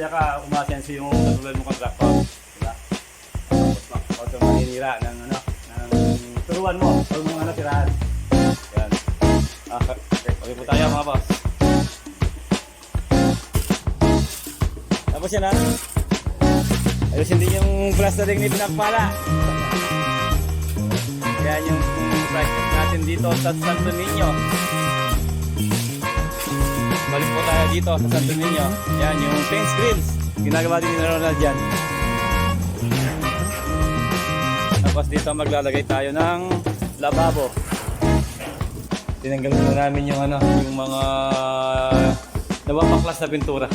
masaya ka, umasenso yung katulad mo contractor. Diba? Huwag kang maninira ng ano, ng turuan mo. Huwag mong ano, tirahan. Yan. Ah, okay, okay po tayo mga boss. Tapos yan ha. Ayusin din yung plastering ni Pinakpala. Yan yung project natin dito sa Santo Niño. Balik po tayo dito sa Santo Niño. Yan yung paint grills. Ginagawa din ni Ronald dyan. Tapos dito maglalagay tayo ng lababo. Tinanggal muna namin yung ano, yung mga nababaklas na pintura.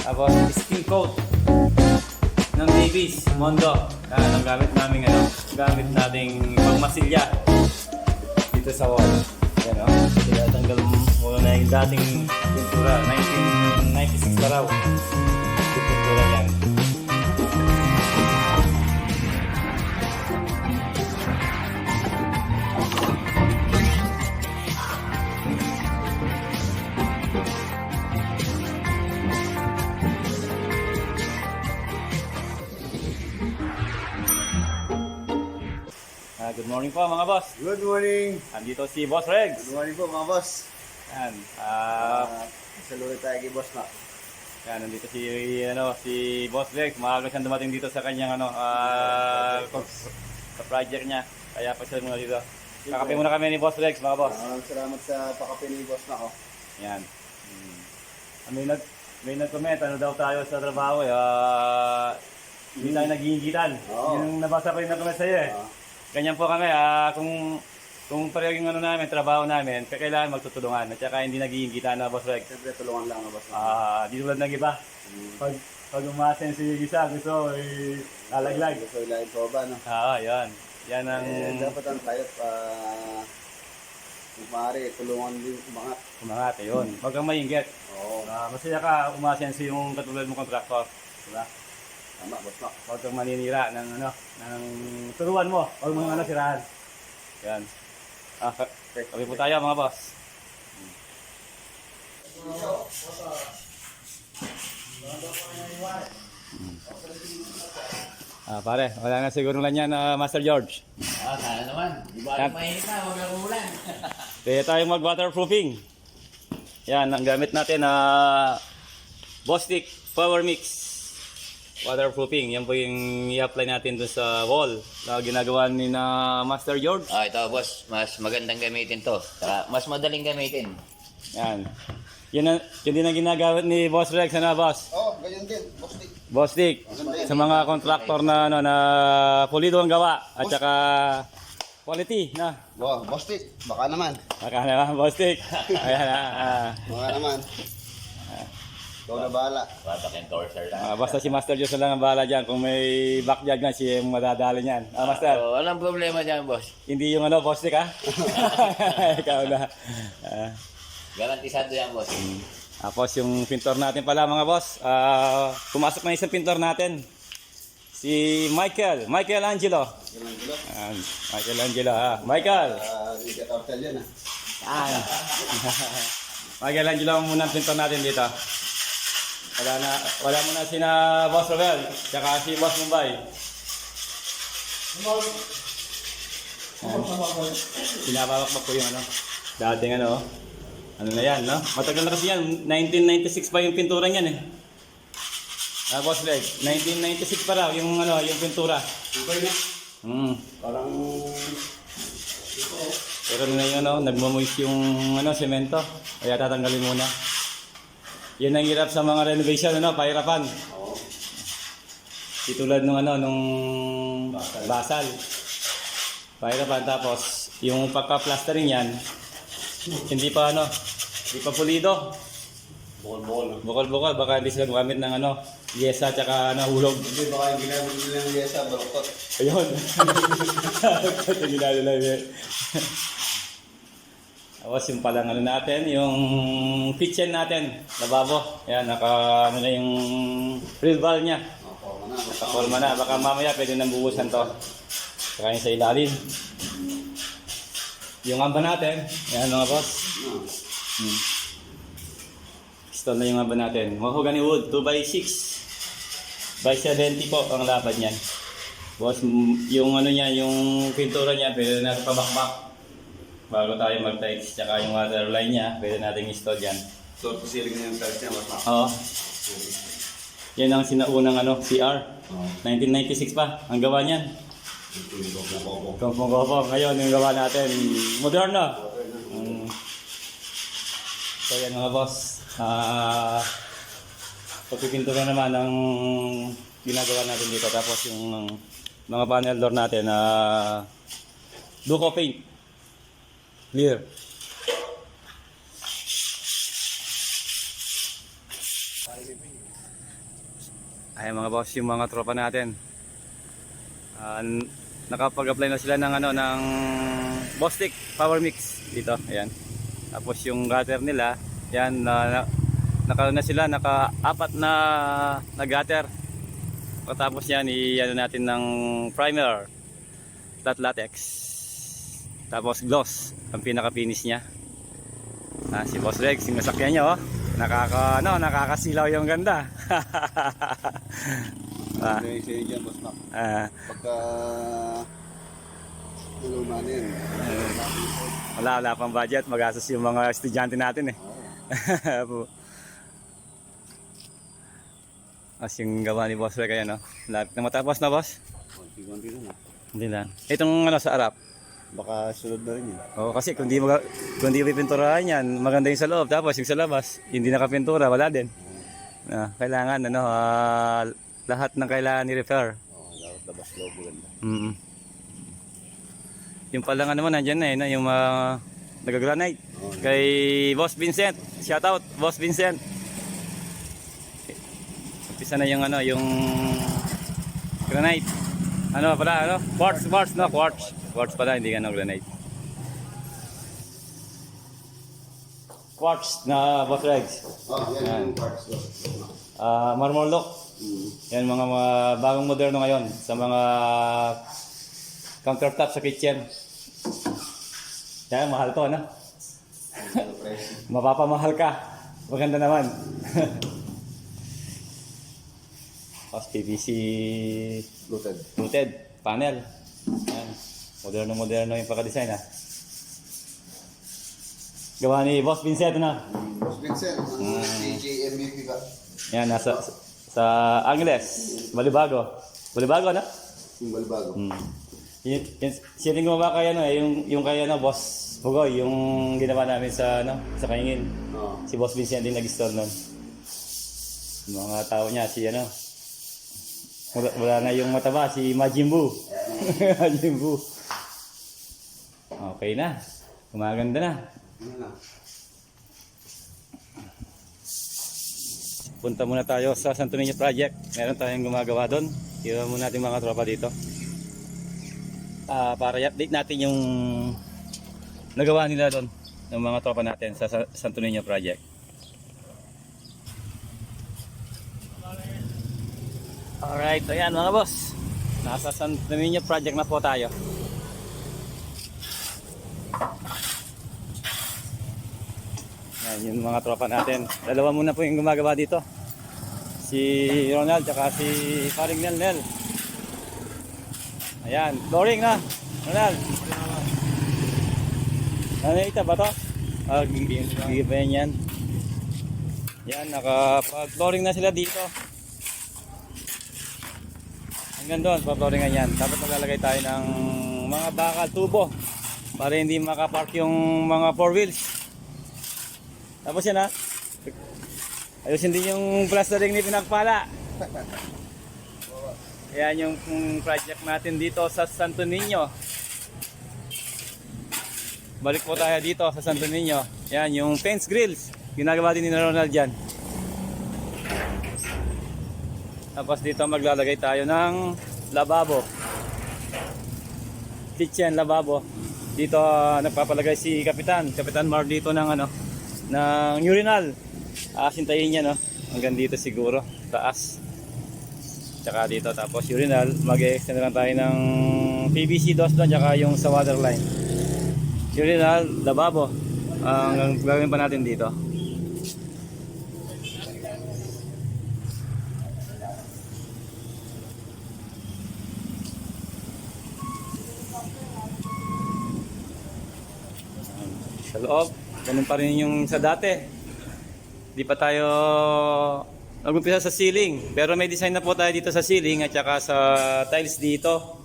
Tapos skin coat ng Davies Mondo. Yan ang gamit namin ano, gamit nating pangmasilya dito sa wall. Yan o. Tinatanggal muna na yung dating pintura. 1996 pa raw. Pintura yan. Ah, good morning po mga boss. Good morning. Andito si Boss Regs. Good morning po mga boss. Yan. Ah, Uh, saludo tayo kay boss na. Yan, nandito si ano si Boss Rex. Maaga siyang dumating dito sa kanyang ano ah, sa project niya. Kaya pa siya muna dito. Kakape muna kami ni Boss Rex, mga boss. Maraming salamat sa pakape ni boss na ko. Yan. Hmm. Ah, May nag may nag-comment ano daw tayo sa trabaho eh. Ah, hindi tayo nag-iingitan. Oo. Yung nabasa ko yung nag-comment sa'yo eh. Ah, Ganyan po kami. Ah, kung kung pareho yung ano namin, trabaho namin, kailangan magtutulungan. At saka hindi nag-iingitan na Boss Rex. Siyempre tulungan lang mga boss na. Ah, di tulad ng iba. Mm. Pag pag umasen si isa, gusto eh, lalaglag. Gusto ilahin po ba no? Ah, yan. Yan ang Eh, dapat ang tayo uh, kung maaari, tulungan din umangat. umangat. Yun. Huwag kang mainggit. Oo. Ah, masaya ka umasen si yung katulad mong kontraktor. Diba? Tama boss na. Huwag kang maninira ng ano, ng turuan mo. Huwag mong ano, sirahan. Yan. Ah, okay. okay po tayo mga boss. Ah, pare, wala na siguro lang yan, ah, Master George. Ah, sana naman. Di ba Yan. mainit na, huwag na umulan. Kaya tayo mag-waterproofing. Yan, ang gamit natin na Bostik Power Mix. Waterproofing. Yan po yung i-apply natin dun sa wall na ginagawa ni na Master George. Ah, ito boss, mas magandang gamitin to. Saka mas madaling gamitin. Yan. Yan, ang, yun din ang ginagamit ni Boss Rex, ano boss? Oo, oh, ganyan din. Boss Dick. Bostik. Sa mga kontraktor na ano na pulido ang gawa at saka quality na. Wow, boss Dick. Baka naman. Baka naman, Bostik. Ayan na. ah. Baka naman. Ikaw na bahala. Watak endorser lang. Ah, basta si Master na lang ang bahala dyan. Kung may backyard na, siya yung madadali niyan. Ah, Master, So, walang problema dyan, boss. hindi yung ano, Bostik ha? Ikaw na. Ah, Garantisado yan, boss. tapos yung pintor natin pala mga boss. Ah, pumasok na isang pintor natin. Si Michael. Michael Angelo. Ganun gulo. Ah, Michael Angelo ha. Michael. Ah, ka tortel yan ah. Ah. Michael Angelo ang muna ang pintor natin dito. Wala na, wala muna si na Boss Robel, tsaka si Boss Mumbai. Pinapawak pa po yung ano, dating ano, ano na yan, no? Matagal na kasi yan, 1996 pa yung pintura niyan eh. Ah, Boss Leg, 1996 pa raw yung ano, yung pintura. Okay na. Hmm. Parang Pero na yun, ano, nagmamoist yung ano, semento. Kaya tatanggalin muna. Yan ang hirap sa mga renovation, ano, pahirapan. Oo. Di tulad nung ano, nung basal. Pahirapan. Tapos, yung pagka-plastering yan, hindi pa ano, hindi pa pulido. Bukol-bukol. Bukol-bukol, baka hindi sila gumamit ng ano, yesa tsaka ano, hulog. Hindi baka yung ginamit nila ng yesa, baluktot. Ayun. Ito lang yun. Tapos yung palang ano natin, yung kitchen natin, lababo. Yan, naka ano na yung real valve niya. Oh, forma na. Na. Baka mamaya pwede nang buhusan to. Saka yung sa ilalim. Yung amba natin, yan mga boss. Hmm. Install na yung haba natin. Mahogany wood, 2x6. By 70 po ang lapad niyan. Boss, yung ano niya, yung pintura niya, pwede natin pabakbak. Bago tayo mag-tiles, tsaka yung water line niya, pwede natin install yan. So, posilig na yung tiles niya, mas Oo. Yan ang sinaunang ano, CR. 1996 pa, ang gawa niyan. Kompong-kompong. Ngayon, yung gawa natin, moderno. Mm. So yan mga boss. Ah, pagpipintura naman ang ginagawa natin dito. Tapos yung mga panel door natin na Duco paint. Clear. Ay mga boss, yung mga tropa natin. N- nakapag-apply na sila ng ano ng Bostik Power Mix dito. Ayan. Tapos yung gutter nila, yan na, naka na sila naka-apat na na gutter. Pagkatapos yan, i-ano natin ng primer, flat latex. Tapos gloss, ang pinaka-finish niya. Ah, si Boss Rex, yung nasakyan niya, oh. Nakaka, ano, nakakasilaw yung ganda. ah, Mac. ah, Pagka tulumanin, wala, wala pang budget. Magastos yung mga estudyante natin eh. Po. As yung gawa ni Boss Rex, ayan, no? Lapit na matapos na, Boss. na na. Hindi lang. Itong ano sa harap. Baka sunod na rin yun. Oo, kasi kung di, maga, kung di pipinturahan yan, maganda yung sa loob. Tapos yung sa labas, hindi nakapintura, wala din. Ah, kailangan, ano, ah, lahat ng kailangan ni-repair. Oo, dapat labas loob maganda. Mm. Yung pala nga naman, nandyan na eh, no? yung mga nag-granite. Kay Boss Vincent. Shout out, Boss Vincent. Umpisa na yung ano, yung granite. Ano pala, ano? Quartz, quartz, no? Quartz. Quartz pala, hindi ka no granite. Quartz na Boss Regs. Oh, yan Yan. yung parts. Ah, marmor look. Mm. Yan mga, mga bagong moderno ngayon sa mga countertop sa kitchen. Yan, mahal to, ano? Mapapamahal ka. Maganda naman. Tapos PVC Luted. fluted panel. Yan. Moderno moderno yung pagka-design ha. Gawa ni Boss Vincent na. Boss Vincent, ang DJ MVP ka. Yan, nasa sa Angles, Balibago. Balibago na? Yung balibago. Hmm. Yun, yun, siya din gumawa kaya no, eh, yung, yung kaya no, Boss Pugoy, yung ginawa namin sa, ano, sa Kaingin. Oo. Si Boss Vincent din nag-install nun. Yung mga tao niya, si ano, wala, wala na yung mataba, si Majin Buu. Majin Buu. Okay na. Gumaganda na. Punta muna tayo sa Santo Niño Project. Meron tayong gumagawa doon. Iwan muna natin mga tropa dito. Ah, para i-update natin yung nagawa nila doon ng mga tropa natin Sa- Santo Niño Project. Alright, ayan mga boss. Nasa Santo Niño Project na po tayo. Yan yung mga tropa natin. Dalawa muna po yung gumagawa dito. Si Ronald tsaka si Paring Nel Nel. Ayan, flooring na. Ronald. Ano ito ba to? Ah, gigibayan yan. Yan, nakapag-flooring na sila dito. Hanggang doon, pa-flooringan yan. Tapos maglalagay tayo ng mga bakal tubo para hindi makapark yung mga four wheels. Tapos yan ha. Ayusin din yung plastering ni Pinagpala. Yan yung project natin dito sa Santo Niño. Balik po tayo dito sa Santo Niño. Yan yung fence grills. Ginagawa din ni Ronald dyan. Tapos dito maglalagay tayo ng lababo. Kitchen lababo. Dito ah, nagpapalagay si Kapitan. Kapitan Mar dito ng ano ng urinal. Aasintayin niya no. Hanggang dito siguro. Taas. Tsaka dito tapos urinal. Mag-extend lang tayo ng PVC dos doon. Tsaka yung sa water line. Urinal, lababo. Ang gagawin pa natin dito. Sa loob, ganun pa rin yung sa dati. Di pa tayo nag-umpisa sa ceiling. Pero may design na po tayo dito sa ceiling at saka sa tiles dito.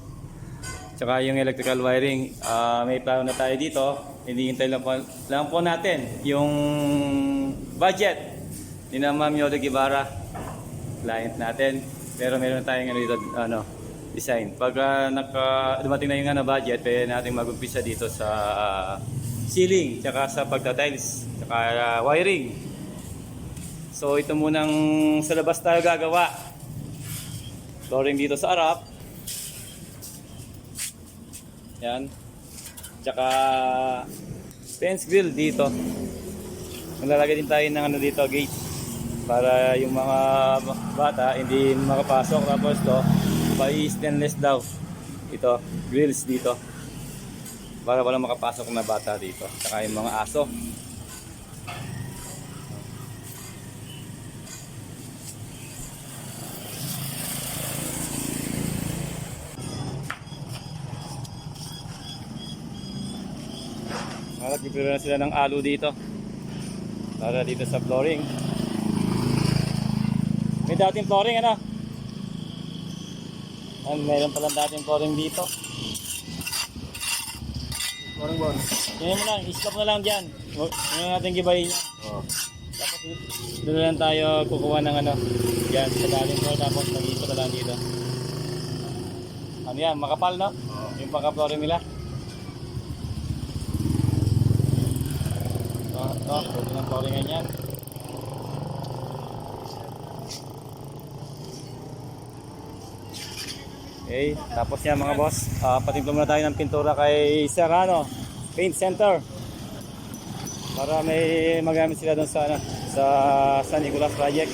Tsaka yung electrical wiring. Ah, may plano na tayo dito. Hinihintay lang po, lang po natin yung budget ni na Ma'am Yoda Guevara. Client natin. Pero meron tayong ano dito, ano, design. Pag ah, naka, dumating na yung ano, budget, pwede natin mag-umpisa dito sa ah, ceiling, tsaka sa pagta-tiles, tsaka ah, wiring. So ito munang sa labas tayo gagawa. Flooring dito sa harap. Yan. Tsaka fence grill dito. Maglalagay din tayo ng ano dito, gate. Para yung mga bata hindi makapasok. Tapos to, by stainless daw. Ito, grills dito. Para wala makapasok na bata dito. Tsaka yung mga aso. Nag-prepare na sila ng alo dito. Para dito sa flooring. May dating flooring ano? Ay, meron palang dating flooring dito. Parang bon. Tingnan mo lang, islap na lang dyan. Huwag huwag natin gibahin niya. Oh. Tapos doon lang tayo kukuha ng ano. Yan, sa dating floor tapos mag-iso na lang dito. Ano yan, makapal no? Yung pagka-flooring nila. Ito, ito, pwede ng flooringan yan. Okay, tapos yan mga boss, uh, patimpla muna tayo ng pintura kay Serrano Paint Center para may magamit sila doon sa ano, sa San Nicolas Project.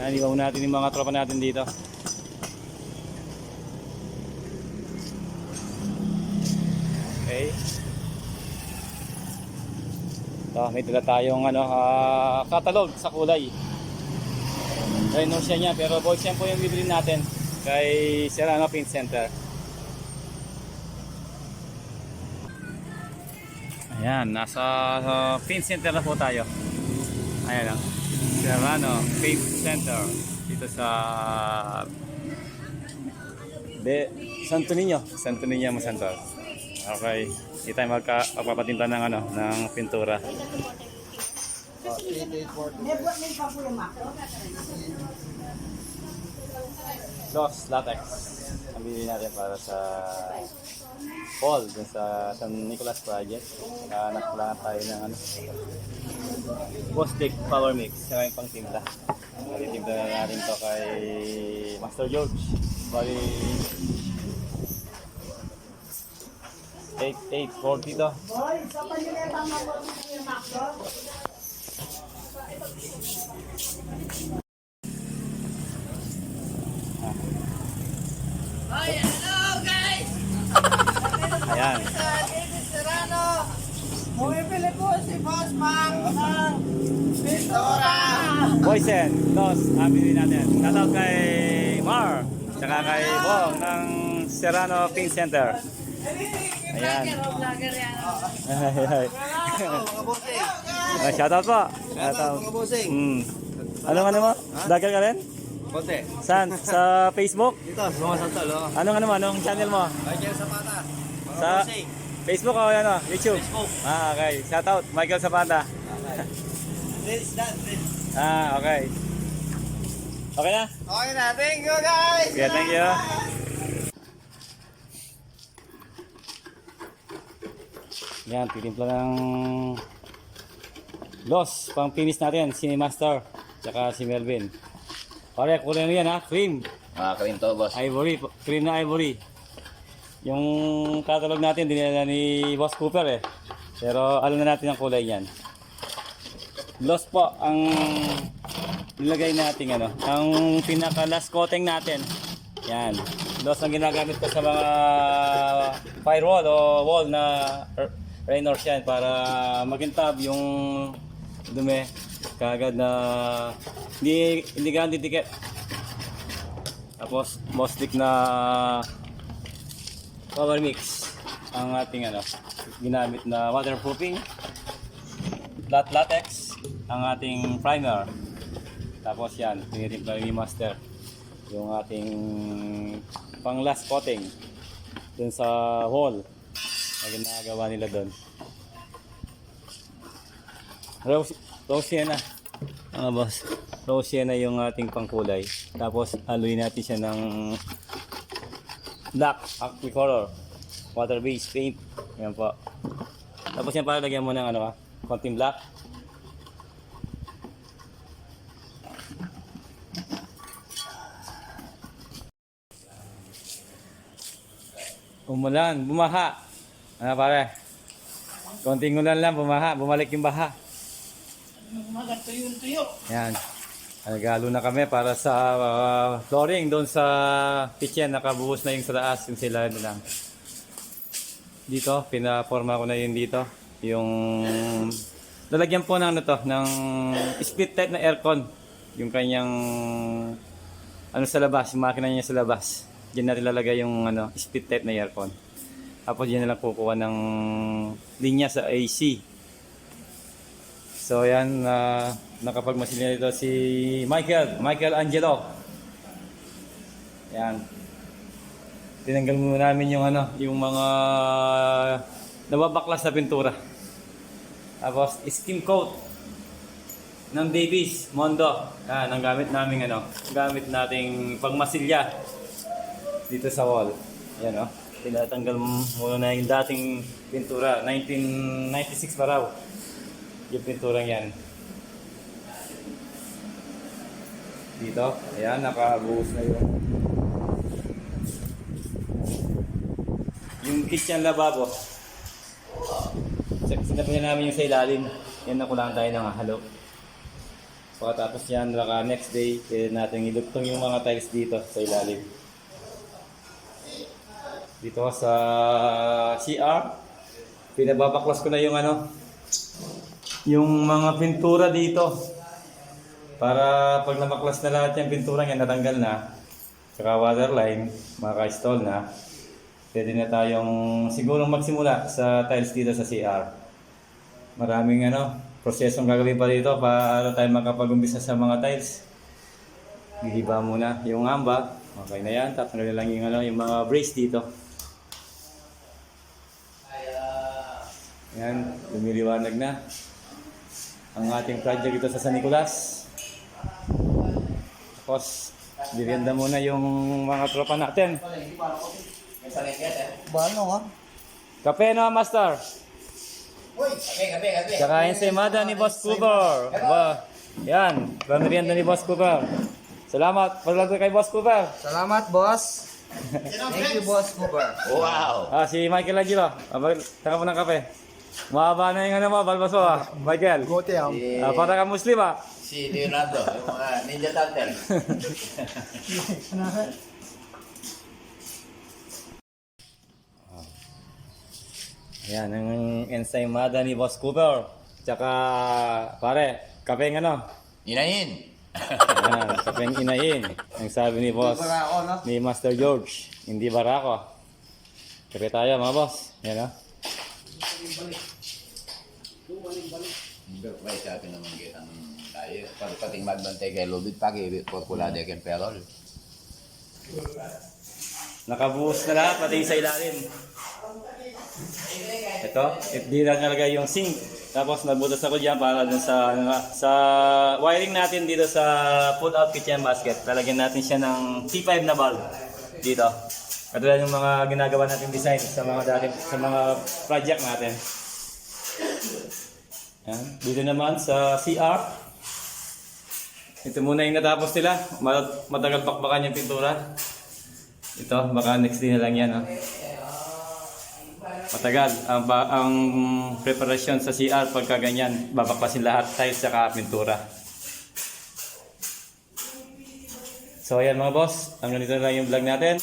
Yan, ibaw natin yung mga tropa natin dito. Okay. Ito, may dala tayong ano, ah, catalog sa kulay. Rhino siya niya, pero boy siya po yung bibili natin kay Serrano Paint Center. Ayan, nasa uh, paint center na po tayo. Ayan lang. Serrano Paint Center. Dito sa De Santo Niño. Santo Niño Masantor. Okay. Hindi tayo magpapatinta ng ano, ng pintura. Oh, 8840. Dos latex. Ang bili natin para sa Paul dun sa San Nicolas Project. Nakahanap lang tayo ng ano. Bostik Power Mix. Saka yung pang timpla. Malitimpla na natin to kay Master George. Bali 8840 to. Ayan. David Serrano. Bumibili po si Boss Mac ng Pintura. Boysen, Dos, bili natin. Shoutout kay Mar, tsaka kay Bong ng Serrano Pink Center. Ayan. Yan. Ay, ay. Ay, shoutout po. Shoutout. Kabusing. Mm. Anong ano mo? Vlogger ka rin? Konti. Saan? Sa Facebook? Dito, mga santol. Anong ano mo? Anong channel mo? Michael Zapata. Sa Facebook o ano? YouTube? Facebook. Ah, okay. Shoutout. Michael Zapata. This, that, this. Ah, okay. Okay na? Okay na, thank you guys. Yeah, thank you. Yan, titimpla ng Los, pang finish natin, si Master, tsaka si Melvin. Pare, kulay na yan ha, cream, Mga cream to, boss. ivory, cream na ivory. Yung catalog natin, dinala ni Boss Cooper eh. Pero alam na natin ang kulay niyan. Los po ang nilagay natin ano, ang pinaka last coating natin. Yan. Los ang ginagamit ko sa mga firewall o wall na r- rainors yan para magintab yung dumi kagad na hindi hindi ganun didikit. Tapos most stick na power mix ang ating ano ginamit na waterproofing. Flat latex ang ating primer. Tapos yan, tinitimpla ni Master yung ating pang last coating dun sa wall na ginagawa nila dun. Rose, rose sienna. Mga boss. Rose sienna yung ating pangkulay. Tapos aluin natin siya ng black color water based paint. Yan po. Tapos yan para lagyan mo ng ano ah, konting black. Umulan, bumaha. Ano pare? Konting ulan lang, bumaha, bumalik yung baha. Umagat tuyo-tuyo. Yan. Nagalo na kami para sa uh, flooring doon sa kitchen. Nakabuhos na yung sa taas, yung sila lang. Dito, pinaforma ko na yun dito. Yung lalagyan po ng ano to, ng split type na aircon. Yung kanyang ano sa labas, yung makina niya sa labas. Diyan natin lalagay yung ano, split type na aircon. Tapos diyan na lang kukuha ng linya sa AC. So yan, uh, nakapagmasil na dito si Michael, Michael Angelo. Yan. Tinanggal muna namin yung ano, yung mga nababaklas na pintura. Tapos skin coat ng Davies Mondo. Yan, ang gamit namin ano, gamit nating pagmasilya dito sa wall. Yan oh. Tinatanggal muna na yung dating pintura, 1996 pa raw yung pinturang yan. Dito, ayan, nakabuhos na yun. Yung kitchen lababo. Sinabi na namin yung sa ilalim. Yan na kulang tayo ng halo. Pagkatapos yan, naka next day, pwede natin ilugtong yung mga tiles dito sa ilalim. Dito sa CR, pinababaklas ko na yung ano, yung mga pintura dito. Para pag namaklas na lahat yung pintura niya natanggal na. Saka waterline maka-install na. Pwede na tayong siguro magsimula sa tiles dito sa CR maraming ano prosesong gagawin pa dito para tayo makapag-umpisa sa mga tiles. Gihiba muna yung amba okay na yan. Tatanggalin lang yung, ano, yung mga brace dito. Yan lumiliwanag na ang ating project dito sa San Nicolas. Tapos, birienda muna yung mga tropa natin. Bano ha? Kape no, Master? Kape, kape, kape. Tsaka ensaymada ni Boss Cooper. Ba, yan, pamirienda ni Boss Cooper. Salamat, paglago kay Boss Cooper. Salamat, boss. Thank you, boss Cooper. Wow! Ah, si Michael Agilo. Abag, taka mo ng kape. Mahaba na yung ano mo, balbas mo ah. Michael. Gote ah. Si, Ah, para ka Muslim ah. si Leonardo, yung mga Ninja Turtle. Yan, ang ensaymada ni Boss Cooper. Tsaka, pare, kapeng ano? Inahin! Yan, kapeng inahin. Ang sabi ni Boss, no? ni Master George, hindi barako. Kape tayo mga boss. Yan ah. May sa atin naman kita ng tayo. Pag pating magbantay kay Lubid, pagi, popula de ken perol. Nakabuhos na lahat, pati yung sa ilalim. Ito, hindi lang nalagay yung sink. Tapos nagbutas ako dyan para dun sa, sa wiring natin dito sa pull-out kitchen basket. Lalagyan natin siya ng T5 na bulb dito. Katulad yung mga ginagawa natin design sa mga dati, sa mga project natin. Yan. Dito naman sa CR. Ito muna yung natapos nila. Ma- Matagal pakbakan yung pintura. Ito, baka next day na lang yan. Oh. Matagal. Ang, ba- ang preparasyon sa CR pagka ganyan, babaklasin lahat tiles saka pintura. So ayan mga boss, hanggang dito na lang yung vlog natin.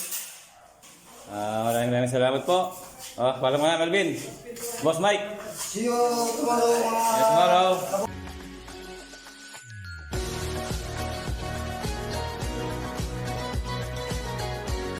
Ah, maraming maraming salamat po. Oh, pala mga Melvin. Boss Mike. See you tomorrow, See you tomorrow.